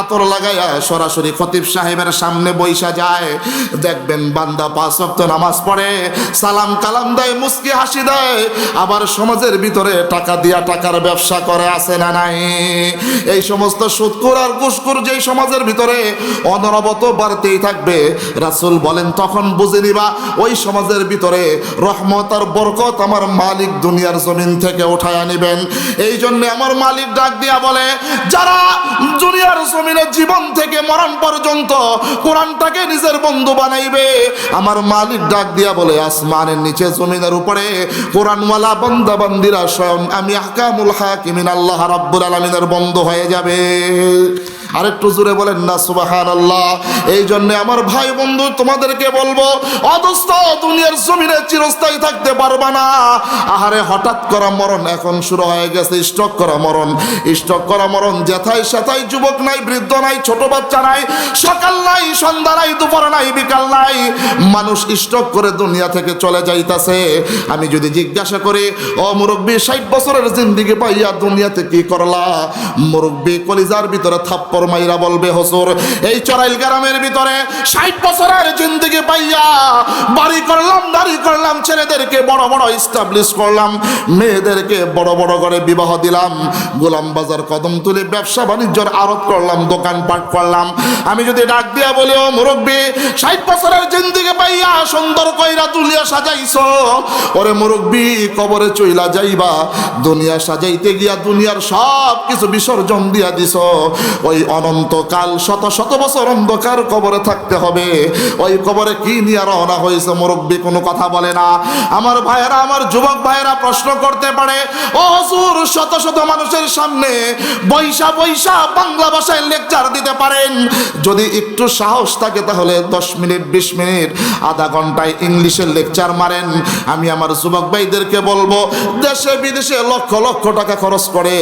আতর লাগাইয়া সরাসরি খতিব সাহেবের সামনে বইসা যায়। দেখবেন বান্দা পাঁচ ওয়াক্ত নামাজ পড়ে, সালাম কালাম দেয়, মুস্কি হাসি দেয়। আবার সমাজের ভিতরে টাকা দিয়া টাকার ব্যবসা করে, আছে না নাই? এই সমস্ত সুৎকুর আর ঘুষকুর যেই সমাজের ভিতরে অনবরত বাড়তেই থাকবে। রাসূল বলেন, তখন বুঝে নিবা, ওই সমাজের ভিতরে রহমত আর বরকত আমার মালিক দুনিয়ার জমিন থেকে উঠায় নিবেন। এই জন্য আমার মালিক ডাক দিয়া বলে, যারা দুনিয়ার জমিনে জীবন থেকে মরণ পর্যন্ত কোরআনটাকে নিজের বন্ধু বানাইবে। আমার মালিক ডাক দিয়া বলে, আসমানের নিচে জমিনের উপরে কোরআনওয়ালা বান্দা বান্দিরা স্বয়ং আমি আকামুল হাকিমিন, আল্লাহ রাব্বুল আলামিনের বন্ধ হয়ে যাবে। আরেকটু জোরে বলেন না সুবাহান আল্লাহ এই জন্য আমার ভাই বন্ধু, তোমাদেরকে বলব, অদস্ত, দুনিয়ার জমিনে চিরস্থায়ী থাকতে পারবা না। আহারে, হঠাৎ করা মরণ এখন শুরু হয়ে গেছে, স্টক করা মরণ। স্টক করা মরণ, যেথায় সেথায় যুবক নাই, বৃদ্ধ নাই, ছোট বাচ্চা নাই, সকাল নাই, সন্ধ্যা নাই, দুপুর নাই, বিকাল নাই। মানুষ স্টক করে দুনিয়া থেকে চলে যাইতাছে। আমি যদি জিজ্ঞাসা করি, ও মুরব্বী, ষাট বছরের জিন্দিগি পাইয়া দুনিয়াতে কি করলা? মুরব্বী কলিজার ভিতরে থাপ্পড় মাইরা বলবে হসুর এই চড়াইল গ্রামের ভিতরে ষাট বছরের জিন্দিগি পাইয়া বাড়ি করলাম, দাড়ি করলাম, ছেলেদেরকে বড় বড় ইস্টাবলিশ করলাম, মেয়েদেরকে বড় বড় করে বিবাহ দিলাম, গোলাম বাজার কদম তুলে ব্যবসা বাণিজ্যর আরত করলাম দোকানপাট করলাম। আমি যদি ডাক দিয়া বলি, ও মুরব্বী, ষাট বছরের জিন্দিগি পাইয়া সুন্দর কইরা দুনিয়া সাজাইছো। ওরে মুরব্বী, কবরে চইলা যাইবা, দুনিয়া সাজাইতে গিয়া দুনিয়ার সব কিছু বিসর্জন দিয়া দিছ। ওই অনন্তকাল, শত শত বছর অন্ধকার কবরে থাকতে হবে। ওই কবরে কি নিয়ে রওনা হয়েছে মুরব্বী, কোনো কথা বলে না। আমার ভাইয়েরা, আমার যুবক ভাইয়েরা প্রশ্ন করতে পারে, ও হজুর, শত শত মানুষের সামনে বৈশা বৈশা বাংলা ভাষায় লেকচার দিতে পারেন। যদি একটু সাহস থাকে তাহলে দশ মিনিট, বিশ মিনিট, আধা ঘন্টায় ইংলিশের লেকচার মারেন। আমি আমার যুবক ভাইদেরকে বলব, দেশে বিদেশে লক্ষ লক্ষ টাকা খরচ করে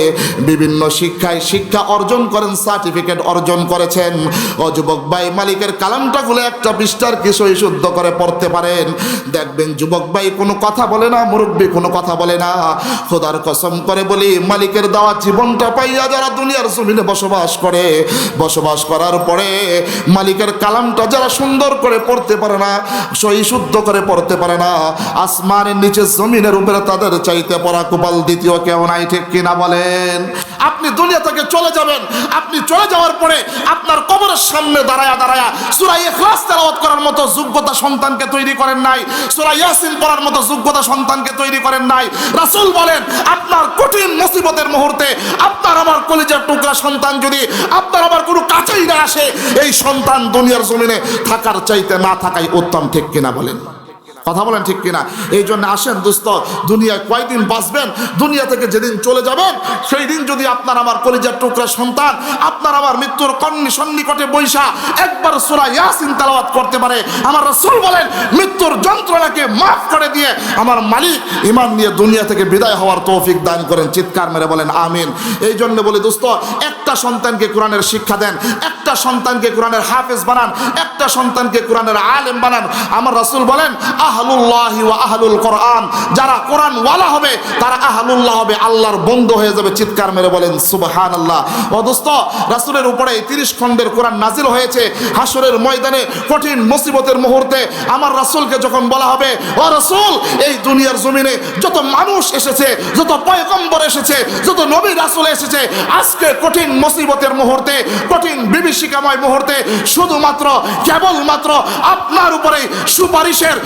বিভিন্ন শিক্ষায় শিক্ষা অর্জন করেন, সার্টিফিকেট অর্জন করেছেন। ও যুবক ভাই মালিকের কালামটা খুলে একটা পৃষ্ঠার কিছুই শুদ্ধ করে পড়তে পারেন। দেখবেন যুবক ভাই কোনো কথা বলে না, মুরব্বী কোনো কথা বলে না। খোদার কসম করে বলি, মালিকের দেওয়া জীবনটা পাইয়া যারা দুনিয়ার জমিনে বসবাস করে, বসবাস করার পরে মালিকের কালামটা যারা সুন্দর করে পড়তে পারে না, সই শুদ্ধ করে পড়তে পারে না, আসমানের নিচে জমিনের উপরে তাদের চাইতে পড়া কুপাল দ্বিতীয় কেউ নাই, ঠিক কিনা বলেন? আপনি দুনিয়া থেকে চলে যাবেন, আপনি চলে যাওয়ার পরে আপনার কবরের সামনে দাঁড়ায়া দাঁড়ায়া সুরাই ইখলাস তেলাওয়াত করার মতো যোগ্যতা সন্তানকে তৈরি করেন নাই সুরাই ইয়াসিন পড়ার মতো যোগ্যতা সন্তানকে তৈরি করেন নাই। রাসূল বলেন, আপনার কঠিন মুসিবতের মুহূর্তে আপনার আমার কলিজার টুকরা সন্তান যদি আপনার আমার কোনো কাছেই না আসে, এই সন্তান দুনিয়ার জমিনে থাকার চাইতে না থাকাই উত্তম, ঠিক কিনা বলেন? কথা বলেন ঠিক কিনা? এই জন্য আসেন দোস্ত, দুনিয়ায় কয়দিন বাঁচবেন? দুনিয়া থেকে যেদিন চলে যাবেন সেই দিন যদি আপনার আমার কলিজার টুকরা সন্তান, আপনার আমার মৃত্যুর কন্নি সন্নিকটে বৈশা একবার সোরা ইয়াসিন তালাওয়াত করতে পারে, আমার রাসূল বলেন, মৃত্যুর যন্ত্রণাকে মাফ করে দিয়ে আমার মালিক ইমান নিয়ে দুনিয়া থেকে বিদায় হওয়ার তৌফিক দান করেন, চিৎকার মেরে বলেন, আমিন। এই জন্য বলি দোস্ত, একটা সন্তানকে কোরআনের শিক্ষা দেন, একটা সন্তানকে কোরআনের হাফেজ বানান, একটা সন্তানকে কোরআনের আলেম বানান। আমার রাসূল বলেন আহলুল্লাহি ওয়া আহলুল কোরআন। যারা কোরআন ওয়ালা হবে, তারা আহলুল্লাহ হবে, আল্লাহর হয়ে যাবে, চিৎকার মেরে বলেন ও দোস্ত উপরে 30 খণ্ডের কোরআন নাজিল হয়েছে ময়দানে কঠিন মুসিবতের মুহূর্তে আমার যখন বলা হবে, ও এই দুনিয়ার জমিনে যত মানুষ এসেছে, যত পয়গম্বর এসেছে, যত নবী রাসূল এসেছে, আজকে কঠিন মুসিবতের মুহূর্তে, কঠিন বিভীষিকাময় মুহূর্তে, শুধুমাত্র, কেবলমাত্র আপনার উপরে সুপারিশের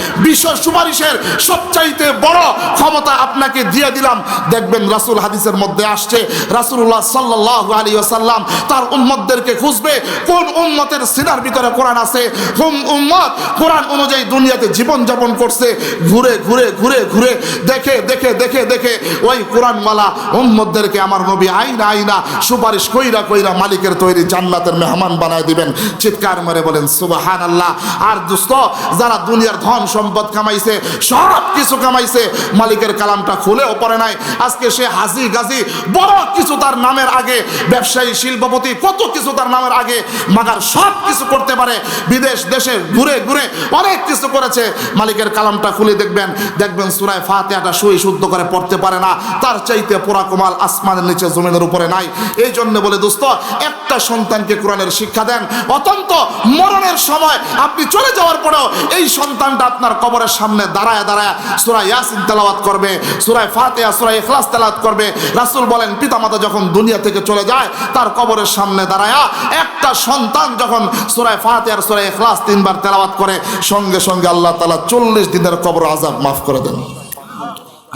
সুপারিশের সবচাইতে বড় ক্ষমতা আপনাকে দিয়ে দিলাম। দেখবেন রাসূল হাদিসের মধ্যে আসছে, রাসূলুল্লাহ সাল্লাল্লাহু আলাইহি ওয়াসাল্লাম তার উম্মতদেরকে খুঁজবে, কোন উম্মতের সিনার ভিতরে কোরআন আছে কোন উম্মত, কোরআন অনুযায়ী দুনিয়াতে জীবন যাপন করছে, ঘুরে ঘুরে ঘুরে ঘুরে, দেখে দেখে দেখে দেখে, ওই কোরআনওয়ালা উম্মতদেরকে আমার নবী আইনা আইনা, সুপারিশ কইরা কইরা মালিকের তৈরি জান্নাতের মেহমান বানায় দিবেন। চিৎকার মেরে বলেন সুবাহান আল্লাহ আর দুস্থ, যারা দুনিয়ার ধন সম্পদ কামাইছে সব কিছু কামাইছে, মালিকের কালামটা খুলেও পড়ে নাই। আজকে সে হাজি গাজি, বড় কিছু তার নামের আগে, ব্যবসায়ী, শিল্পপতি, কত কিছু তার নামের আগে, মাগার সব কিছু করতে পারে। বিদেশ, দেশে, ঘুরে ঘুরে অনেক কিছু করেছে। মালিকের কালামটা খুলে দেখবেন দেখবেন সুরায় ফাতেহাটা সুই শুদ্ধ করে পড়তে পারে না। তার চাইতে পোড়া কোমাল আসমানের নিচে জমিনের উপরে নাই। এই জন্য বলে, দোস্ত, একটা সন্তানকে কোরআনের শিক্ষা দেন। অত্যন্ত মরণের সময় আপনি চলে যাওয়ার পরেও এই সন্তানটা আপনার কবরের সামনে দাঁড়ায় দাঁড়ায় সুরা ইয়াসিন তেলাওয়াত করবে সুরায় ফাতেহা, সুরা ইখলাস তেলাওয়াত করবে। রাসূল বলেন, পিতামাতা যখন দুনিয়া থেকে চলে যায়, তার কবরের সামনে দাঁড়ায় একটা সন্তান যখন সুরায় ফাতেহার সুরা ইখলাস তিনবার তেলাওয়াত করে, সঙ্গে সঙ্গে আল্লাহ তাআলা চল্লিশ দিনের কবর আযাব মাফ করে দেন।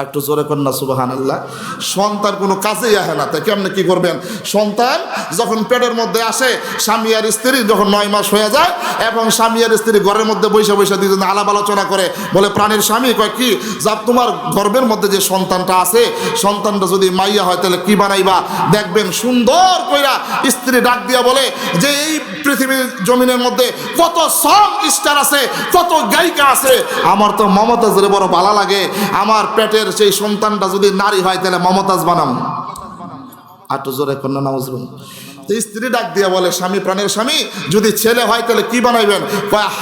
একটু জোরে কন্যা সুবাহান আল্লাহ সন্তান কোনো কাজেই আহে না, তাই কেমনে কি করবেন? সন্তান যখন পেটের মধ্যে আসে, স্বামী আর স্ত্রী যখন নয় মাস হয়ে যায়, এবং স্বামী আর স্ত্রী ঘরের মধ্যে বৈশা বৈশা দুজন আলাপ আলোচনা করে, বলে, প্রাণীর স্বামী, কয় কি? যা তোমার গর্বের মধ্যে যে সন্তানটা আছে, সন্তানটা যদি মাইয়া হয়, তাহলে কি বানাইবা? দেখবেন সুন্দর কইরা স্ত্রী ডাক দিয়া বলে, যে এই পৃথিবীর জমিনের মধ্যে কত সং স্টার আছে, কত গায়িকা আছে, আমার তো মমতাজের বড় ভালো লাগে, আমার পেটের সেই সন্তানটা যদি নারী হয়, তাহলে মমতাজ বানাম। তো জোরে কন্যা নামাজ স্ত্রী ডাক দিয়া বলে, স্বামী, প্রাণের স্বামী, যদি ছেলে হয়, তাহলে কি বানাইবেন?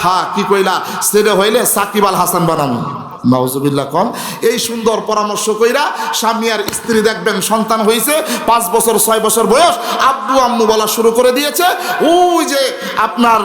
হা, কি কইলা, ছেলে হইলে সাকিব আল হাসান বানাম। নাউজুবিল্লাহ কন। এই সুন্দর পরামর্শ কইরা স্বামী আর স্ত্রী দেখবেন সন্তান হয়েছে পাঁচ বছর, ছয় বছর বয়স, আব্বু আম্মু বলা শুরু করে দিয়েছে। ওই যে আপনার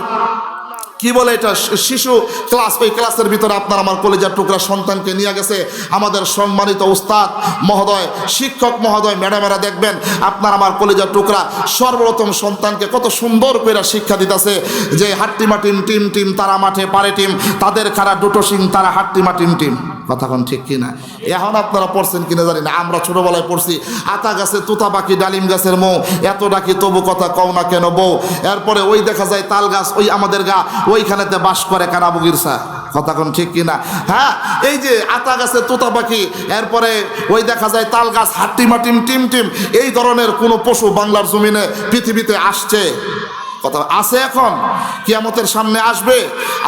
কি বলে এটা? শিশু ক্লাস ওই ক্লাসের ভিতরে আপনার আমার কলেজের টুকরা সন্তানকে নিয়ে গেছে। আমাদের সম্মানিত উস্তাদ মহোদয়, শিক্ষক মহোদয়, ম্যাডামেরা দেখবেন, আপনার আমার কলেজের টুকরা সর্বপ্রথম সন্তানকে কত সুন্দর করে শিক্ষা দিতেছে যে হাট্টিমা টিম টিম টিম, তারা মাঠে, পারে টিম, তাদের খারা দুটো সিং তারা হাট্টিমা টিম টিম। কথা কোন ঠিক কিনা এখন আপনারা পড়ছেন কিনা জানি না, আমরা ছোটবেলায় পড়ছি, আতা গাছে তুতা পাখি, ডালিম গাছের মৌ, এত ডাকি তবু কথা কও না কেন বউ? এরপরে ওই দেখা যায় তাল গাছ, ওই আমাদের গা ওইখানেতে বাস করে কানামুগির সাহ কথা কোন ঠিক কিনা? হ্যাঁ এই যে আতা গাছে তোতা পাখি, এরপরে ওই দেখা যায় তাল গাছ হাট্টিমাটিম টিম টিম, এই ধরনের কোনো পশু বাংলার জমিনে পৃথিবীতে আসছে। কথা আছে এখন? কিয়ামতের সামনে আসবে?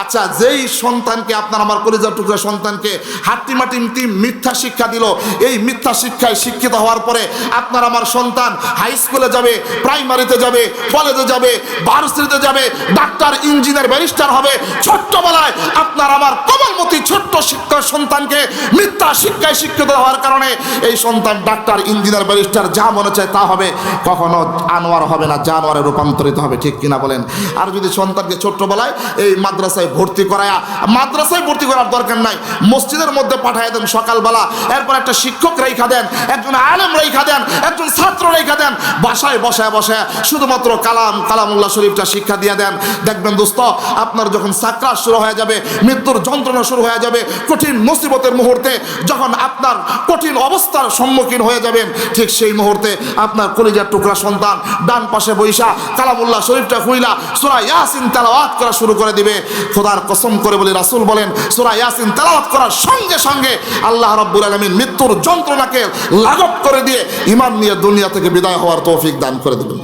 আচ্ছা যেই সন্তানকে আপনার আমার কলিজার টুকরা সন্তানকে হাট্টি টিম মিথ্যা শিক্ষা দিল, এই মিথ্যা শিক্ষায় শিক্ষিত হওয়ার পরে আপনার আমার সন্তান হাই স্কুলে যাবে প্রাইমারিতে যাবে কলেজে যাবে ভার্সিটিতে যাবে ডাক্তার ইঞ্জিনিয়ার ব্যারিস্টার হবে। ছোট্টবেলায় আপনার আমার কমলমতি ছোট্ট শিক্ষা সন্তানকে মিথ্যা শিক্ষায় শিক্ষিত হওয়ার কারণে এই সন্তান ডাক্তার ইঞ্জিনিয়ার ব্যারিস্টার যা মনে চায় তা হবে। কখনো আনোয়ার হবে না, জানোয়ারে রূপান্তরিত হবে, ঠিক কিনা বলেন? আর যদি সন্তানকে ছোট্টবেলায় এই মাদ্রাসায় ভর্তি করায়া, মাদ্রাসায় ভর্তি করার দরকার নাই, মসজিদের মধ্যে পাঠায় দেন সকালবেলা, এরপর একটা শিক্ষক রেখা দেন, একজন আলেম রেখা দেন, একজন ছাত্র রেখা দেন, বাসায় বসায় বসায় শুধুমাত্র কালাম, কালামুল্লাহ শরীফটা শিক্ষা দিয়ে দেন। দেখবেন দোস্ত, আপনার যখন সাকরাত শুরু হয়ে যাবে, মৃত্যুর যন্ত্রণা শুরু হয়ে যাবে, কঠিন মুসিবতের মুহূর্তে যখন আপনার কঠিন অবস্থার সম্মুখীন হয়ে যাবেন, ঠিক সেই মুহূর্তে আপনার কলিজার টুকরা সন্তান ডান পাশে বৈশা কালামুল্লাহ শরীফটা খুইলা সুরা ইয়াসিন তেলাওয়াত করা শুরু করে দিবে। খোদার কসম করে বলে, রাসূল বলেন, সুরা ইয়াসিন তেলাওয়াত করার সঙ্গে সঙ্গে আল্লাহ রাব্বুল আলামিন মৃত্যুর যন্ত্রণাকে লাঘব করে দিয়ে ইমান নিয়ে দুনিয়া থেকে বিদায় হওয়ার তৌফিক দান করে দেবেন।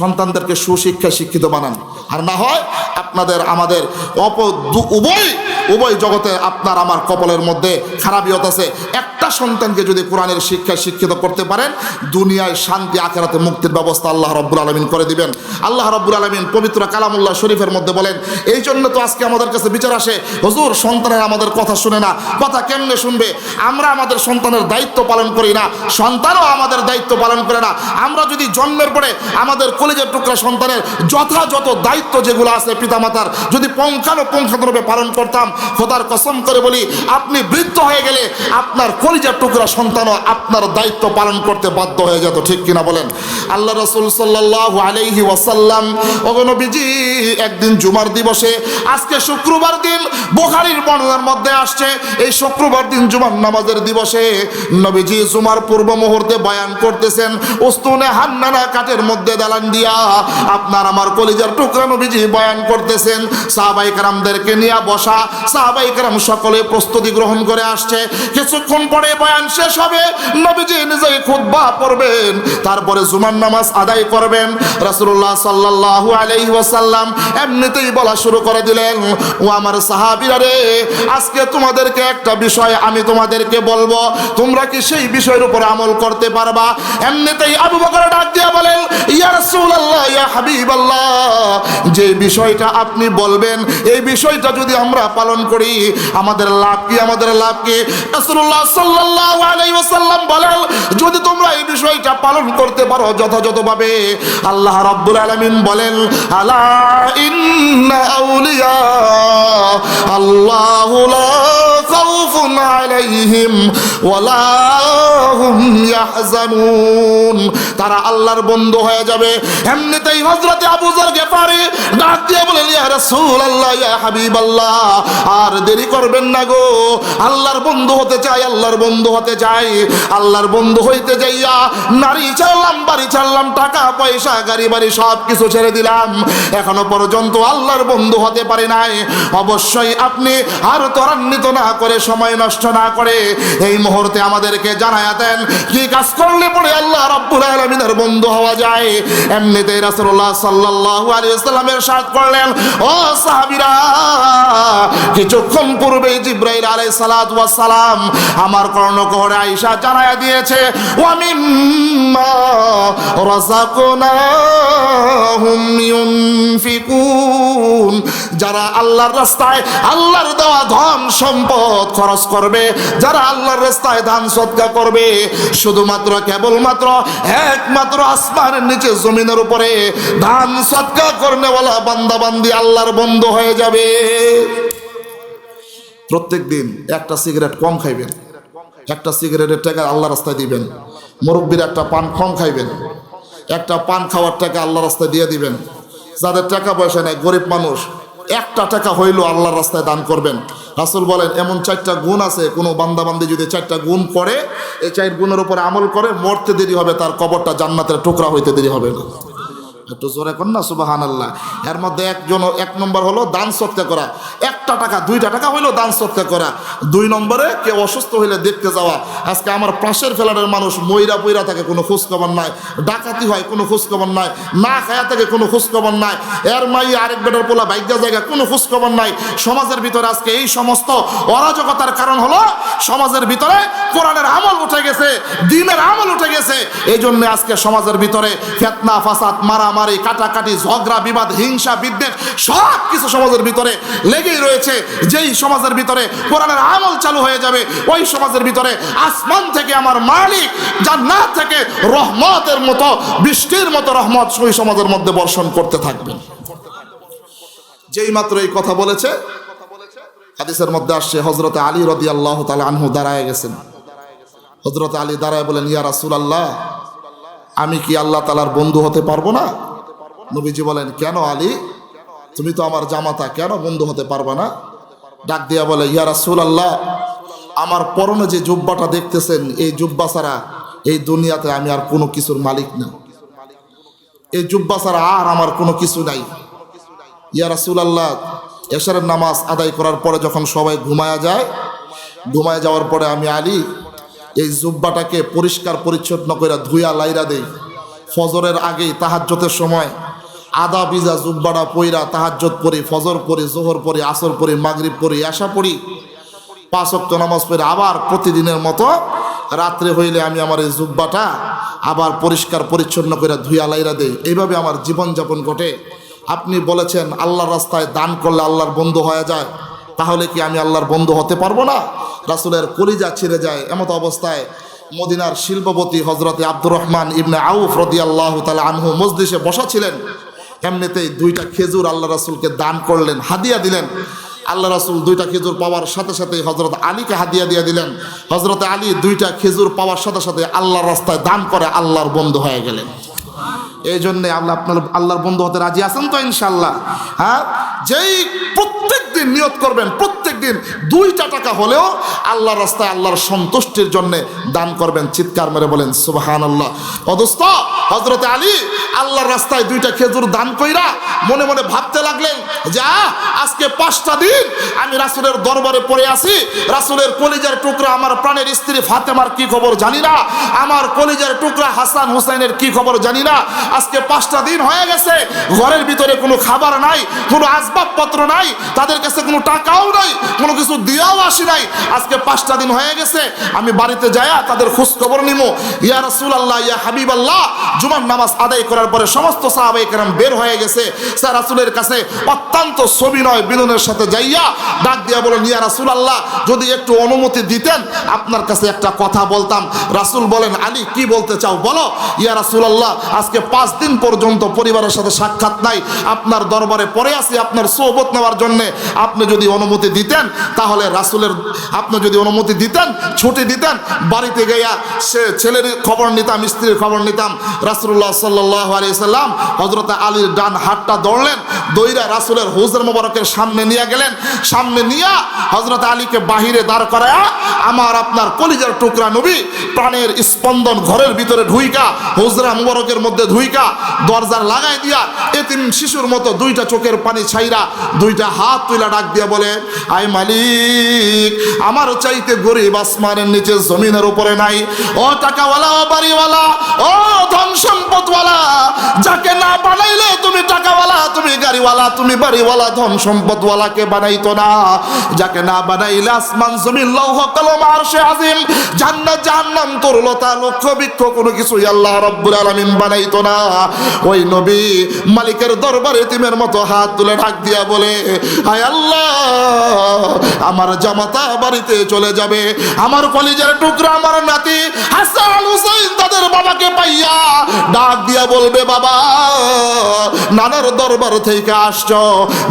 সন্তানদেরকে সুশিক্ষায় শিক্ষিত বানান। আর না হয় আপনাদের, আমাদের অপ উভয় উভয় জগতে আপনার আমার কপালের মধ্যে খারাপিয়ত আছে। একটা সন্তানকে যদি কোরআনের শিক্ষায় শিক্ষিত করতে পারেন, দুনিয়ায় শান্তি, আখেরাতে মুক্তির ব্যবস্থা আল্লাহ রব্বুল আলমিন করে দিবেন। আল্লাহ রব্বুল আলমিন পবিত্র কালামুল্লাহ শরীফের মধ্যে বলেন এই জন্য তো আজকে আমাদের কাছে বিচার আসে। হজুর, সন্তানের আমাদের কথা শুনে না। কথা কেমনে শুনবে? আমরা আমাদের সন্তানের দায়িত্ব পালন করি না। সন্তানও আমাদের দায়িত্ব পালন করে না। আমরা যদি জন্মের পরে আমাদের কলেজের টুকরা সন্তানের যথাযথ দায়িত্ব যেগুলো আছে পিতামাতার, যদি পঙ্খানুপঙ্খানুরূপে পালন করতাম খোদার কসম করে বলি, আপনি বৃদ্ধ হয়ে গেলে আপনার কলিজার টুকরা সন্তানও আপনার দায়িত্ব পালন করতে বাধ্য হয়ে যেত, ঠিক কিনা বলেন? আল্লাহ রসুল সাল্লাহ আলাইহি ওয়াসাল্লাম অগনবীজি একদিন জুমার দিবসে, আজকে শুক্রবার দিন বোখারির বর্ণনার মধ্যে আসছে, এই শুক্রবার দিন জুমার নামাজের দিবসে নবীজি জুমার পূর্ব মুহূর্তে বয়ান করতেছেন, উস্তুনে হান্নানা কাঠের মধ্যে দালান দিয়া আপনার আমার কলিজার টুকরা নবীজি বয়ান করতেছেন সাহাবাই নিয়ে বসা সাহাবাই কারাম সকলে প্রস্তুতি গ্রহণ করে আসছে। কিছুক্ষণ পরে বয়ান শেষ হবে। নবীজি নিজেই খুতবা পড়বেন। তারপরে জুমার নামাজ আদায় করবেন। রাসূলুল্লাহ সাল্লাল্লাহু আলাইহি ওয়াসাল্লাম এমনিতেই বলা শুরু করে দিলেন, ও আমার সাহাবীরা রে, আজকে তোমাদেরকে একটা বিষয় আমি তোমাদেরকে বলব। তোমরা কি সেই বিষয়ের উপর আমল করতে পারবা? এমনিতেই আবু বকর ডাক দিয়া বলেন, ইয়া রাসূলুল্লাহ, ইয়া হাবিবাল্লাহ, যে বিষয়টা আপনি বলবেন, এই বিষয়টা যদি আমরা পালন পালন করি। আমাদের লাভ কি? আমাদের লাভ কি? বলেন, যদি তোমরা এই বিষয়টা পালন করতে পারো যথাযথভাবে। আল্লাহ রাব্বুল আলামিন বলেন তারা আল্লাহর বন্ধু হয়ে যাবে। এমনিতেই হযরতে আবু যর গেফারি ডাক দিয়ে বলেন ইয়া রাসূলুল্লাহ, ইয়া হাবিবাল্লাহ, আর দেরি করবেন না গো। আল্লাহর বন্ধু হতে চাই, আল্লাহর বন্ধু হতে চাই। আল্লাহর বন্ধু হইতে যাইয়া নারী ছাড়লাম, বাড়ি ছাড়লাম, টাকা, পয়সা, গাড়ি বাড়ি সব কিছু ছেড়ে দিলাম। এখনও পর্যন্ত আল্লাহর বন্ধু হতে পারে নাই। অবশ্যই আপনি আর ত্বরান্বিত না করে সময় নষ্ট না করে এই মুহূর্তে আমাদেরকে জানায়া দেন, কি কাজ করলে পরে আল্লাহ রাব্বুল আলামিনের বন্ধু হওয়া যায়। এমনিতেই রাসূলুল্লাহ সাল্লাল্লাহু আলাইহি ওয়াসাল্লামের সাথ করলেন, ও সাহাবীরা, কিছুক্ষণ পূর্বে জিব্রাইল আলাইহিস সালাত ওয়াস সালাম আমার কর্ণকোহরে আয়েশা জানায়া দিয়েছে, ওয়া মিম্মা রাযাকনাহুম ইউনফিকুন। যারা আল্লাহর রাস্তায় আল্লাহর দেওয়া ধন সম্পদ খরচ করবে, যারা আল্লাহর রাস্তায় দান সদকা করবে, শুধুমাত্র, কেবলমাত্র, একমাত্র আসমানের নিচে জমিনের উপরে ধান সদকা বান্দা বান্দি আল্লাহর বন্ধ হয়ে যাবে। প্রত্যেক দিন একটা সিগারেট কম খাইবেন। একটা সিগারেটের টাকা আল্লাহ রাস্তায় দিবেন। মুরব্বীর একটা পান কম খাইবেন। একটা পান খাওয়ার টাকা আল্লাহ রাস্তায় দিয়ে দিবেন। যাদের টাকা পয়সা নেই, গরিব মানুষ একটা টাকা হইলেও আল্লাহর রাস্তায় দান করবেন। রাসুল বলেন, এমন চারটা গুণ আছে, কোনো বান্দাবান্দি যদি চারটা গুণ করে, এই চার গুণের উপরে আমল করে, মরতে দেরি হবে, তার কবরটা জান্নাতের টুকরা হইতে দেরি হবে না। একটু জোরে কর না সুবাহান আল্লাহ এর মধ্যে একজন, এক নম্বর হলো দান সৎকা করা। একটা টাকা, দুইটা টাকা হইল দান সৎকা করা। দুই নম্বরে কেউ অসুস্থ হইলে দেখতে যাওয়া। আজকে আমার পাশের ফেলারের মানুষ ময়রা পইরা থাকে, কোনো খোঁজখবর নাই। ডাকাতি হয়, কোনো খোঁজখবর নাই। না খায়া থাকে, কোনো খোঁজখবর নাই। এর মাই আরেক বেটার পোলা বাইকা জায়গা, কোনো খোঁজখবর নাই। সমাজের ভিতরে আজকে এই সমস্ত অরাজকতার কারণ হলো, সমাজের ভিতরে কোরআনের আমল উঠে গেছে, দিনের আমল উঠে গেছে। এই জন্য আজকে সমাজের ভিতরে ফেতনা, ফাসাদ, মারামারি কাটাকাটি, ঝগড়া, বিবাদ, হিংসা, বিদ্বেষ, সব কিছু সমাজের ভিতরে লেগেই রয়েছে। যেই সমাজের ভিতরে কোরআনের আমল চালু হয়ে যাবে, ওই সমাজের ভিতরে আসমান থেকে আমার মালিক জান্নাত থেকে রহমতের মতো, বৃষ্টির মতো রহমত ওই সমাজের মধ্যে বর্ষণ করতে থাকবেন। যেই মাত্র এই কথা বলেছে, হাদিসের মধ্যে আসছে হজরতে আলী রদি আল্লাহ তালা আনহু দাঁড়ায় গেছেন। হজরত আলী দাঁড়ায় বলেন, ইয়া রাসুল আল্লাহ আমি কি আল্লাহ তালার বন্ধু হতে পারব না? নবীজি বলেন, কেন আলী? তুমি তো আমার জামাতা, কেন বন্ধু হতে পারবা না? ডাক দিয়া বলে, ইয়া রাসুল আল্লাহ আমার পরনে যে জুব্বাটা দেখতেছেন, এই জুব্বা ছাড়া এই দুনিয়াতে আমি আর কোনো কিছুর মালিক না। এই জুব্বা ছাড়া আর আমার কোনো কিছু নাই। ইয়া রাসুল আল্লাহ এশারের নামাজ আদায় করার পরে যখন সবাই ঘুমায়া যায়, ঘুমায় যাওয়ার পরে আমি আলী, এই জুব্বাটাকে পরিষ্কার পরিচ্ছন্ন করে ধুইয়া লাইরা দেই। ফজরের আগেই তাহাজ্জতের সময় আদা, বিজা জুব্বাটা পইরা তাহাজ্জত পড়ি, ফজর পড়ি, জোহর পড়ি, আসর পড়ি, মাগরিব পড়ি, আশা পড়ি, পাঁচ অক্ত নামাজ পড়ে আবার প্রতিদিনের মতো রাত্রে হইলে আমি আমার এই জুব্বাটা আবার পরিষ্কার পরিচ্ছন্ন করে ধুইয়া লাইরা দেই। এইভাবে আমার জীবনযাপন ঘটে। আপনি বলেছেন, আল্লাহর রাস্তায় দান করলে আল্লাহর বন্ধু হয়ে যায়। তাহলে কি আমি আল্লাহর বন্ধু হতে পারব না? রাসুলের কলিজা ছিঁড়ে যায় এমত অবস্থায় মদিনার শিল্পপতি হজরতে আব্দুর রহমান ইবনে আউফ রদি আল্লাহ তালা আনহু মজলিসে বসা ছিলেন। এমনিতেই দুইটা খেজুর আল্লাহ রাসুলকে দান করলেন, হাদিয়া দিলেন। আল্লাহ রাসুল দুইটা খেজুর পাওয়ার সাথে সাথে হজরত আলীকে হাদিয়া দিয়ে দিলেন। হজরত আলী দুইটা খেজুর পাওয়ার সাথে সাথে আল্লাহর রাস্তায় দান করে আল্লাহর বন্ধু হয়ে গেলেন। এই জন্যে আল্লাহ আপনার, আল্লাহর বন্ধু হতে রাজি আছেন তো ইনশাল্লাহ হ্যাঁ? যেই প্রত্যেক দিন নিয়ত করবেন, প্রত্যেক দিন দুইটা টাকা হলেও আল্লাহর রাস্তায় আল্লাহর সন্তুষ্টির জন্য দান করবেন, চিৎকার মেরে বলেন সুবাহান আল্লাহ অদস্ত হজরত আলী, আল্লাহর রাস্তায় দুইটা খেজুর দান কইরা মনে মনে ভাবতে লাগলেন যা আজকে পাঁচটা দিন আমি রাসুলের দরবারে পড়ে আছি। রাসুলের কলিজার টুকরা আমার প্রাণের স্ত্রী ফাতেমার কি খবর জানি না। আমার কলিজার টুকরা হাসান হুসাইনের কি খবর জানি না। আজকে পাঁচটা দিন হয়ে গেছে, ঘরের ভিতরে কোনো খাবার নাই, কোনো আসবাবপত্র নাই, তাদের কাছে কোনো টাকাও নাই। কোনো কিছু দিয়েও আসি নাই। আজকে পাঁচটা দিন হয়ে গেছে, আমি বাড়িতে যাইয়া তাদের খোঁজ খবর নিমো। ইয়া রাসূল আল্লাহ ইয়া হাবিব আল্লাহ জুমার নামাজ আদায় করার পরে সমস্ত সাহাবাই কেরাম বের হয়ে গেছে। স্যার রাসূলের কাছে অত্যন্ত সবিনয় বিনয়ের সাথে যাইয়া ডাক দিয়া বলেন ইয়া রাসূল আল্লাহ যদি একটু অনুমতি দিতেন, আপনার কাছে একটা কথা বলতাম। রাসূল বলেন, আলী, কি বলতে চাও? বলো। ইয়া রাসূল আল্লাহ আজকে পাঁচ দিন পর্যন্ত পরিবারের সাথে সাক্ষাৎ নাই। আপনার দরবারে পরে আসি আপনার সোহবত নেওয়ার জন্য। আপনি যদি অনুমতি দিতেন তাহলে রাসূলের আপনি যদি অনুমতি দিতেন, ছুটি দিতেন, বাড়িতে গিয়া সে ছেলের খবর নিতাম, স্ত্রীর খবর নিতাম, রাসূলুল্লাহ সাল্লাল্লাহু আলাইহি সাল্লাম হযরত আলীর ডান হাতটা ধরলেন, দইরা রাসূলের হুজুর মোবারকের সামনে নিয়ে গেলেন, সামনে নিয়া হযরত আলীকে বাহিরে দাঁড় করায়া আমার আপনার কলিজার টুকরা নবী প্রাণের স্পন্দন ঘরের ভিতরে ঢুইকা, হুজরা মুবারকের মধ্যে ঢুইকা দরজার লাগাই দিয়া এতিম শিশুর মতো দুইটা চোখের পানি ছাইরা দুইটা হাত তুইলা ডাক দিয়া বলে আই মালিক আমার চাইতে গরিব আসমানের নিচে জমিনের উপরে নাই। ও টাকাওয়ালা, ও বাড়িওয়ালা, ও ধন সম্পদওয়ালা, যাকে না বানাইলে তুমি টাকাওয়ালা, তুমি গাড়িওয়ালা, তুমি বাড়িওয়ালা, ধন সম্পদওয়ালাকে বানাইতো না। যাকে না বানাইলে আসমান, জমিন, লৌহ, কলম, আরশে আজিম, জান্নাত, জাহান্নাম, তরলতা, লক্ষ্য, বৃক্ষ, কোনো কিছুই আল্লাহ রব্বুল আলামিন বানাইতো না। ওই নবী মালিকের দরবারে তিমের মতো হাত তুলে ঢাক দিয়া বলে, হায় আল্লাহ আমার জামাতা বাড়িতে চলে যাবে। আমার কলিজার টুকরা আমার নাতি হাসান হুসাইন তাদের বাবাকে পাইয়া ডাক দিয়া বলবে, বাবা, নানার দরবার থেকে আসছো।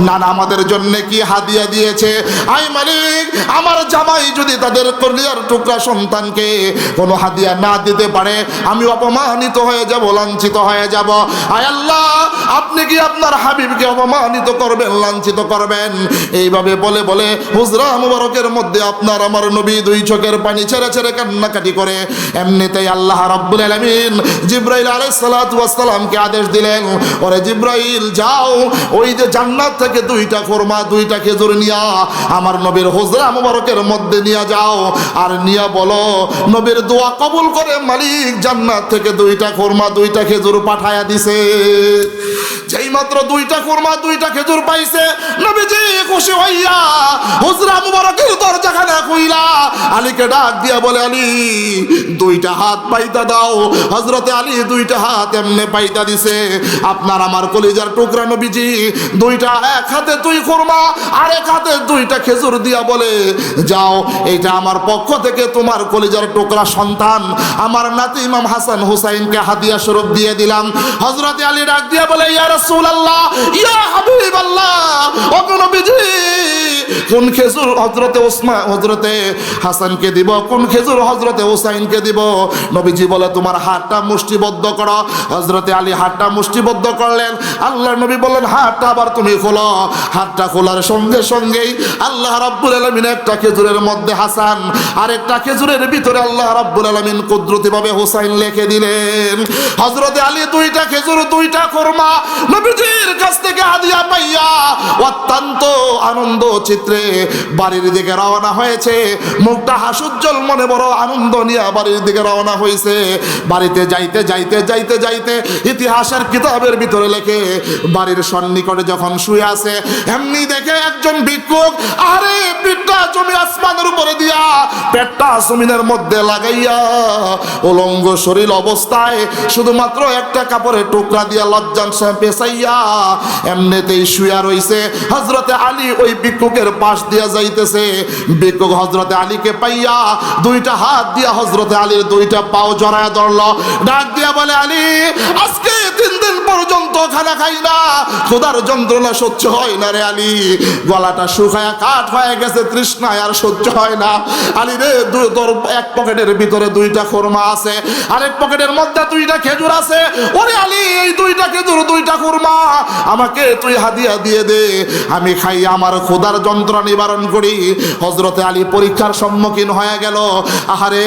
নানা আমাদের জন্য কি হাদিয়া দিয়েছে? আই মালিক, আমার জামাই যদি তাদের কলিজার টুকরা সন্তানকে কোনো হাদিয়া না দিতে পারে, আমি অপমানিত হয়ে যাব, লাঞ্ছিত হয়ে যাব। আয় আল্লাহ, আপনি কি আপনার হাবিবকে অপমানিত করবেন, লাঞ্ছিত করবেন? এইভাবে বলে বলে হুজরা মুবারকের মধ্যে আপনার আমার নবী দুই চোখের পানি ছেড়ে ছেড়ে কান্নাকাটি করে। এমনিতেই আল্লাহ রাব্বুল আলামিন জিব্রাইল আলাইহিস সালাতু ওয়াস সালামকে আদেশ দিলেন, ওরে জিব্রাইল, যাও, ওই যে জান্নাত থেকে দুইটা খোরমা, দুইটা খেজুর নিয়া আমার নবীর হুজরা মুবারকের মধ্যে নিয়ে যাও। আর নিয়া বলো, নবীর দোয়া কবুল করে মালিক জান্নাত থেকে দুইটা খোরমা, দুইটা খেজুর পাঠায়া দিছে। যেই মাত্র দুইটা খোরমা, দুইটা খেজুর পাইছে, নবীজি খুশি হইয়া হুজরা মুবারকের দরজাখানা খুইলা। আলীকে ডাক দিয়া বলে, আলী, দুইটা হাত পাইতা দাও। হজরতে আলী দুইটা হাত এমনে পাইতা দিছে, আপনার আমার কলিজার টুকরা নবীজি, দুইটা এক হাতে দুই আর এক হাতে দুইটা খেজুর দিয়া বলে, যাও, এইটা আমার পক্ষ থেকে তোমার কলিজার টুকরা সন্তান, আমার নাতি ইমাম হাসান হুসাইনকে হাদিয়া স্বরূপ দিয়ে দিলাম। হজরতে আলী ডাক দিয়া বলে, ইয়া রাসূলুল্লাহ, ইয়া হাবিবাল্লাহ ও নবীজি, কোন খেজুর হজরতে ওসমা হজরতে হাসানকে দিব, কোন খেজুর হজরতে হুসাইনকে দিব? নবীজি বলে, তোমার হাতটা মুষ্টিবদ্ধ করো। হজরতে আলী হাতটা মুষ্টিবদ্ধ করলেন। আল্লাহ নবী বললেন, হাতটা আবার তুমি খোলো। হাতটা খোলার সঙ্গে সঙ্গেই আল্লাহ রাব্বুল আলামিন একটা খেজুরের মধ্যে হাসান আর একটা খেজুরের ভিতরে আল্লাহ রাব্বুল আলামিন কুদরতি ভাবে হুসাইন লিখে দিলেন। হজরতে আলী দুইটা খেজুর, দুইটা খোরমা নবীজির কাছ থেকে হাদিয়া পাইয়া অত্যন্ত আনন্দ চিত্রে বাড়ির দিকে রওনা হয়েছে। মুখটা হাসুজ্জ্বল, মনে বড় আনন্দ নিয়ে বাড়ির দিকে রওনা হয়েছে বাড়িতে যাইতে যাইতে যাইতে যাইতে ইতিহাসের কিতাবের ভিতরে লেখে, বাড়ির সন্নিকটে যখন শুয়ে আছে, এমনি দেখে একজন ভিক্ষুক, আরে পিঠটা জমি আসমানের উপরে দিয়া পেটটা জমিনের মধ্যে লাগাইয়া উলঙ্গ শরীর অবস্থায় শুধুমাত্র একটা কাপড়ের টুকরা দিয়া লজ্জান পেশাইয়া এমনিতেই শুয়া রইছে। হজরতে আলী ওই ভিক্ষুকের পাশ দিয়া যাইতেছে। ভিক্ষুক হজরতে আলীকে পাইয়া দুইটা হাত দিয়া হজরতে আলীর দুইটা পাও জড়ায় ডাক দিয়া বলে, আলী, আজকে তিন দিন পর্যন্ত খানা খাই না। ক্ষুধার যন্ত্রণা সহ্য হয় না রে আলী। গলাটা শুকায়া কাঠ হয়ে গেছে, তৃষ্ণায় আর সহ্য হয় না। আলী রে তোর এক পকেটের ভিতরে দুইটা খোরমা আছে। আরেক পকেটের মধ্যে দুইটা খেজুর আছে। ওরে আলী, এই দুইটা খেজুর দুইটা খুরমা আমাকে তুই হাদিয়া দিয়ে দে। আমি খাই আমার ক্ষুধার যন্ত্রণা নিবারণ করি। হজরতে আলী পরীক্ষার সম্মুখীন হয়ে গেল। আহারে,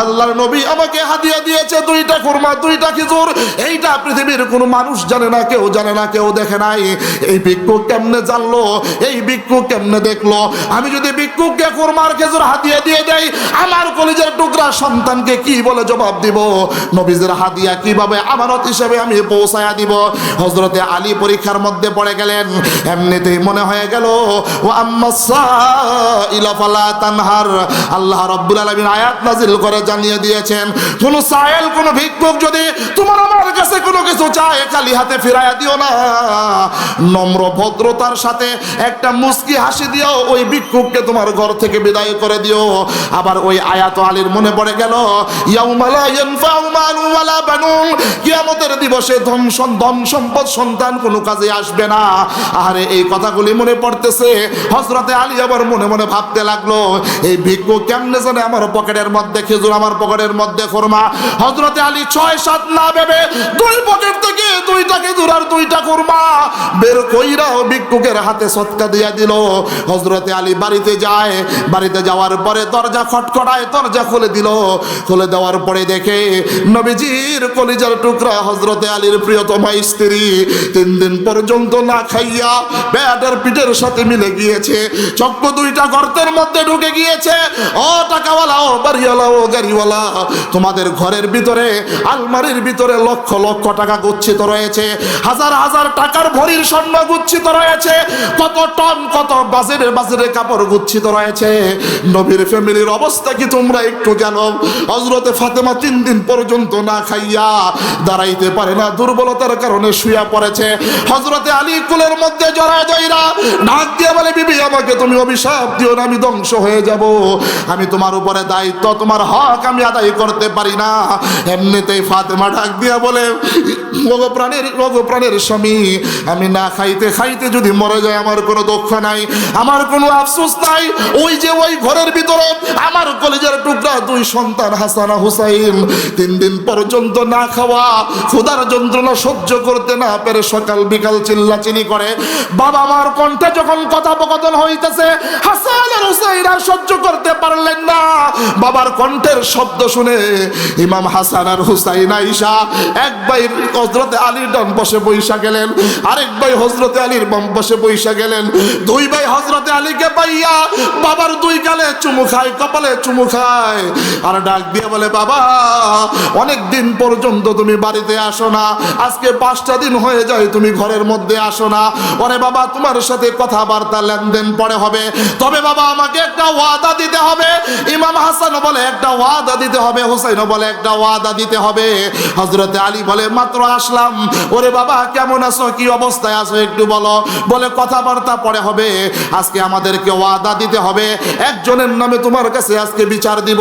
আল্লাহর নবী আমাকে হাদিয়া দিয়েছে, দুইটা খুরমা, দুইটা খেজুর। এইটা পৃথিবীর কোনো মানুষ জানে না, কেউ জানে না, কেউ দেখে নাই। এই ভিক্ষুক কেমনে জানলো? এই ভিক্ষুক কেমনে দেখল? আমি যদি ভিক্ষুককে খুরমার খেজুর হাদিয়া দিয়ে দেই, আমার কলিজের টুকরা সন্তানকে কি বলে জবাব দিব? নবীজের হাদিয়া কীভাবে আমানত হিসেবে আমি পৌঁছায়া দিব? হজরতে আলী পরীক্ষার মধ্যে পড়ে গেলেন। এমনিতেই মনে হয়ে গেল, ও আম্মা তানহার। আল্লাহ রাব্বুল আলামিন আয়াত নাজিল করে জানিয়ে দিয়েছেন, কোন সায়েল কোন ভিক্ষুক যদি তোমার আমার কাছে কোনো কিছু চায়, খালি হাতে ফিরাইয়া দিও না। নম্র ভদ্রতার সাথে একটা মুস্কি হাসি দিও ওই ভিক্ষুককে তোমার ঘর থেকে বিদায় করে দিও। আবার ওই আয়াত আলীর মনে পড়ে গেল ইয়াউমালা ইয়ানফাউ মালু ওয়ালা বানুন। কিয়ামতের দিবসে ধন ধন সম্পদ সন্তান কোনো কাজে আসবে না। আরে এই কথাগুলি মনে পড়তেছে। হজরতে আলী আবার মনে মনে ভাবতে লাগল, এই ভিক্ষু কেমনে জানে আমার পকেটের মধ্যে খেজুর, আমার পকেটের মধ্যে খোরমা। হজরতে আলী ছয় সাত না ভেবে দুই পকেট থেকে দুইটা খেজুর আর দুইটা খোরমা বের কইরা ভিক্ষুকের হাতে সৎকা দিয়া দিল। হজরতে আলী বাড়িতে যায়, বাড়িতে যাওয়ার পরে দরজা খটখটায় দরজা খুলে দিল। খুলে দেওয়ার পরে দেখে নবীজির কলিজার টুকরা হজরতে আলীর প্রিয়তমা স্ত্রী তিন দিন পর্যন্ত না খাইয়া ব্যাটার পিঠের সাথে মিলে গিয়েছে। চক্র দুইটা গর্তের মধ্যে ঢুকে গিয়েছে। ও টাকাওয়ালা ও বাড়িওয়ালা ও গাড়িওয়ালা, তোমাদের ঘরের ভিতরে, আলমারির ভিতরে লক্ষ লক্ষ টাকা গুচ্ছিত রয়েছে। হাজার হাজার টাকার ভরির স্বর্ণ গুচ্ছিত রয়েছে। কত টন, কত বাজারে বাজারে কাপড় গুচ্ছিত রয়েছে। নবীর ফ্যামিলির অবস্থা কি তোমরা একটু জানো? হজরতে ফাতেমা তিন দিন পর্যন্ত না খাইয়া দাঁড়াইতে পারে না। দুর্বলতার কারণে শুয়া পড়েছে। হজরতে আলী কুলের মধ্যে জড়ায় জয়রা ডাক দিয়ে বলে, বিবি, আমাকে তুমি অভিশাপ দিও না, আমি ধ্বংস হয়ে যাব। আমি তোমার উপরে দায়িত্ব, তোমার হক আমি আদায় করতে পারি না। এমনিতেই ফাতেমা ডাক দিয়া বলে স্বামী, আমি না খাইতে খাইতে যদি মরে যায়, আমার কোনো নাই, আমার কোনো আফসোস নাই। ওই যে ওই ঘরের ভিতরে আমার কলেজের টুকরা, দুই সন্তান হাসানা হুসাইন। তিন দিন পর্যন্ত না খাওয়া, ক্ষুধার যন্ত্রণা সহ্য করতে না পেরে সকাল বিকাল চিল্লাচিনি করে। বাবা মার কণ্ঠে যখন কথোপকথন হইতেছে, হাসান আর হুসাইন আর সহ্য করতে পারলেন না। বাবার কণ্ঠের শব্দ শুনে ইমাম হাসান আর হুসাইন আইসা এক ভাই হজরতে আলীর ডান বসে বৈশা গেলেন, আরেক ভাই হজরতে আলীর বাম বসে বৈশা গেলেন। দুই ভাই হজরতে আলীকে পাইয়া বাবার দুই গালে চুমু খায়, কপালে চুমু খায় আর ডাক দিয়ে বলে, বাবা অনেক দিন পর্যন্ত তুমি বাড়িতে আসো না। আজকে পাঁচটা দিন হয়ে যায়, তুমি ঘরের মধ্যে আসো না। ওরে বাবা, তোমার সাথে কথাবার্তা লেনদেন পরে হবে। তবে বাবা, আমাকে একটা ওয়াদা দিতে হবে। ইমাম হাসান বলে, একটা ওয়াদা দিতে হবে। হুসাইন বলে, একটা ওয়াদা দিতে হবে। হজরতে আলী বলে, মাত্র আসলাম। ওরে বাবা, কেমন আছো? কি অবস্থায় আছো একটু বলো। বলে, কথাবার্তা পরে হবে। আজকে আমাদেরকে ওয়াদা দিতে হবে। একজনের নামে তোমার কাছে আজকে বিচার দিব।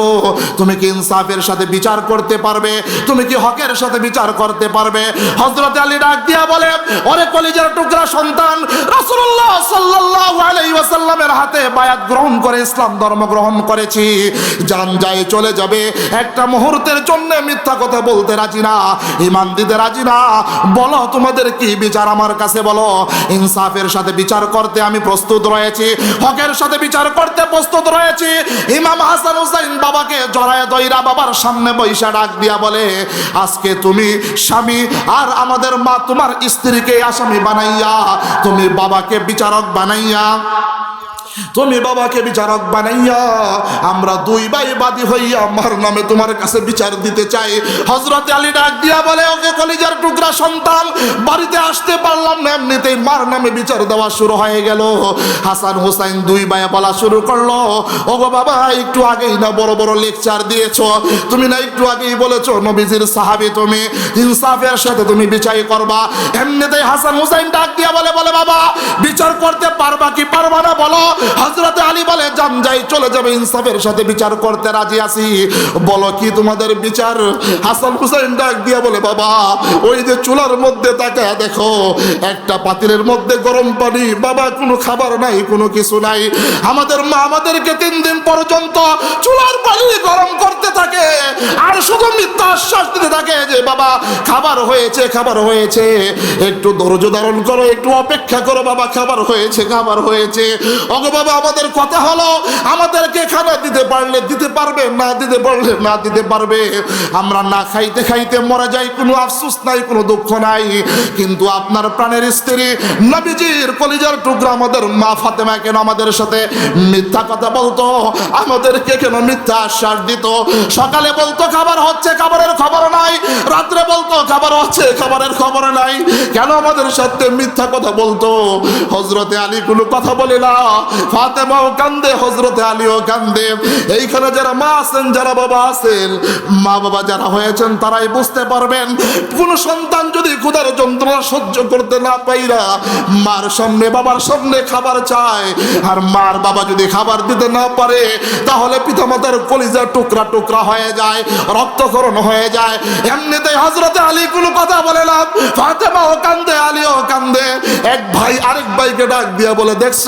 তুমি কি ইনসাফের সাথে বিচার করতে পারবে? তুমি কি হকের সাথে বিচার করতে পারবে? হজরত আলী ডাক দিয়া বলে, ওরে কলিজার টুকরা সন্তান, রাসূলুল্লাহ সাল্লাল্লাহু আলাইহি ওয়াসাল্লামের হাতে বায়াত গ্রহণ করে, ইসলাম ধর্ম গ্রহণ করেছি। জান যায় চলে যাবে, একটা মুহূর্তের জন্য মিথ্যা কথা বলতে রাজি না, ইমান দিতে রাজি না। বলো তোমাদের কি বিচার আমার কাছে বলো। ইনসাফের সাথে বিচার করতে আমি প্রস্তুত রয়েছি, হকের সাথে বিচার করতে প্রস্তুত রয়েছি। ইমাম হাসান হুসাইন বাবাকে জড়ায় দইরা বাবার সামনে বৈশা ডাক দিয়া বলে, আজকে তুমি স্বামী আর আমাদের মা তোমার স্ত্রীকে আসামি বানাইয়া তুমি বাবাকে বিচারক বানাইয়া। তুমি বাবাকে বিচারক বানাইয়া আমরা দুই ভাই বাদী হইয়া আমার নামে তোমার কাছে বিচার দিতে চাই। হজরত আলী ডাক দিয়া বলে ওকে কলিজার টুকরা সন্তান, বাড়িতে আসতে পারলাম না, এমনিতেই মার নামে বিচার দেওয়া শুরু হয়ে গেল। হাসান হোসাইন দুই ভাই বলা শুরু করল, ওগো বাবা, একটু আগেই না বড় বড় লেকচার দিয়েছ। তুমি না একটু আগেই বলেছ, নবীজির সাহাবি তুমি, ইনসাফের সাথে তুমি বিচার করবা। এমনিতেই হাসান হোসাইন ডাক দিয়া বলে বলে বাবা, বিচার করতে কি পারবা না বলো? হজরত আলী বলে জান যাই, চলে যাবে ইনসাফের সাথে বিচার করতে রাজি আছি। বলো কি তোমাদের বিচার? হাসান হুসাইন ডাক দিয়া বলে, বাবা, ওই যে চুলার মধ্যে তাকা দেখো, একটা পাতিলের মধ্যে গরম পানি। বাবা, কোনো খাবার নাই, কোনো কিছু নাই। আমাদের মা আমাদেরকে তিন দিন পর্যন্ত চুলার পানি গরম করতে থাকে আর শুধু মিথ্যা আশ্বাস দিতে থাকে যে, বাবা, খাবার হয়েছে খাবার হয়েছে। একটু ধৈর্য ধারণ করো, একটু অপেক্ষা করো, বাবা, খাবার হয়েছে খাবার হয়েছে। অগ যেভাবে আমাদের কথা হলো আমাদেরকে খানা দিতে পারলে দিতে পারবে, না দিতে পারলে না দিতে পারবে। আমরা না খাইতে খাইতে মরে যাই, কোনো আফসোস নাই, কোনো দুঃখ নাই। কিন্তু আপনার প্রাণের স্ত্রী নবীজির কলিজার টুকরা আমাদের মা ফাতেমা কেন আমাদের সাথে মিথ্যা কথা বলতো? আমাদেরকে কেন মিথ্যা আশ্বাস দিত? সকালে বলতো, খাবার হচ্ছে, খাবারের খবর নাই। রাত্রে বলতো, খাবার হচ্ছে, খাবারের খবর নাই। কেন আমাদের সাথে মিথ্যা কথা বলতো? হজরতে আলী কোনো কথা বলে না। ফাতেমাও কান্দে হজরতে আলীও কান্দে এইখানে যারা মা আছেন, যারা বাবা আছেন, মা বাবা যারা হয়েছেন, তারাই বুঝতে পারবেন, কোন সন্তান যদি ক্ষুধার যন্ত্রণা সহ্য করতে না পাইরা মার সামনে, বাবার সামনে খাবার চায়, আর মার বাবা যদি খাবার দিতে না পারে, তাহলে পিতামাতার কলিজা টুকরা টুকরা হয়ে যায় রক্তকরণ হয়ে যায়। এমনিতেই হজরতে আলী কোনো কথা বলে না। ও কান্দে আলীও কান্দে। এক ভাই আরেক ভাইকে ডাক দিয়া বলে, দেখছ,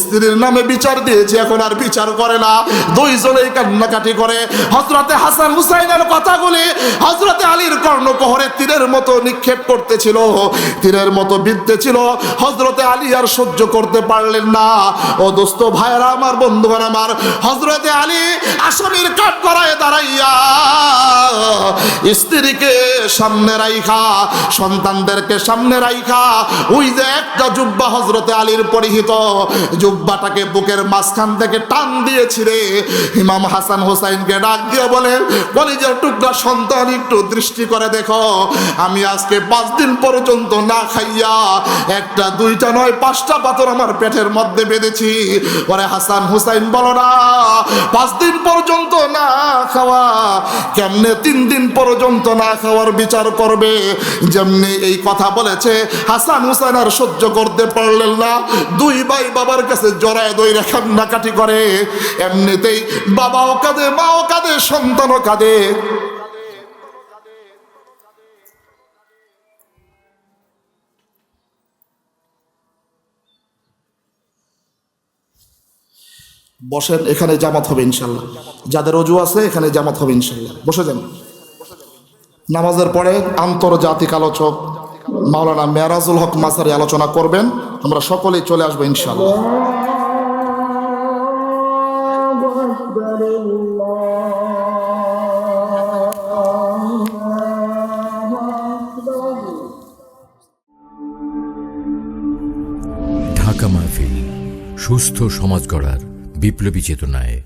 স্ত্রীর নামে বিচার দিয়েছে, এখন আর বিচার করে না। দুইজনেই কান্নাকাটি করে। হজরতে হাসান হুসাইনের কথাগুলি হজরতে আলীর কর্ণকহরে তীরের মতো নিক্ষেপ করতেছিল, তীরের মতো বিদ্যে ছিল হজরতে আলী আর সহ্য করতে পারলেন না। ও দোস্ত ভাইরা আমার, বন্ধুগণ আমার হজরতে আলী আসামির কাঠ করায় দাঁড়াইয়া স্ত্রীকে সামনে রাইখা, সন্তানদেরকে সামনে রাইখা। ওই যে একটা জুব্বা হজরতে আলীর পরিহিত, জুব্বাটাকে বুকের মাঝখান থেকে টান দিয়েছি রে। ইমাম হাসান হোসাইনকে ডাক দিয়ে বলে, কলিজার টুকরা সন্তান, একটু দৃষ্টি করে দেখো। আমি আজকে পাঁচ দিন পর্যন্ত না খাইয়া একটা, দুইটা নয়, পাঁচটা পাথর আমার পেটের মধ্যে বেঁধেছি। পরে হাসান হুসাইন বলো না, পাঁচ দিন পর্যন্ত না খাওয়া, কেমনে তিন দিন পর্যন্ত না খাওয়ার বিচার করবে? যেমনি এই কথা বলেছে, হাসান হুসাইন আর সহ্য করতে পারলেন না। দুই ভাই বাবার কাছে জড়ায় দই কান্নাকাটি করে, এমনিতেই বাবাও কাঁদে, মাও কাঁদে, সন্তানও কাঁদে। বসেন, এখানে জামাত হবে ইনশাল্লাহ। যাদের অজু আছে, এখানে জামাত হবে ইনশাল্লাহ। বসে যান। নামাজের পরে আন্তর্জাতিক আলোচক মাওলানা মেয়ারাজুল হক মাসারি আলোচনা করবেন। আমরা সকলেই চলে আসব ইনশাল্লাহ। সুস্থ সমাজ গড়ার বিপ্লবী চেতনায়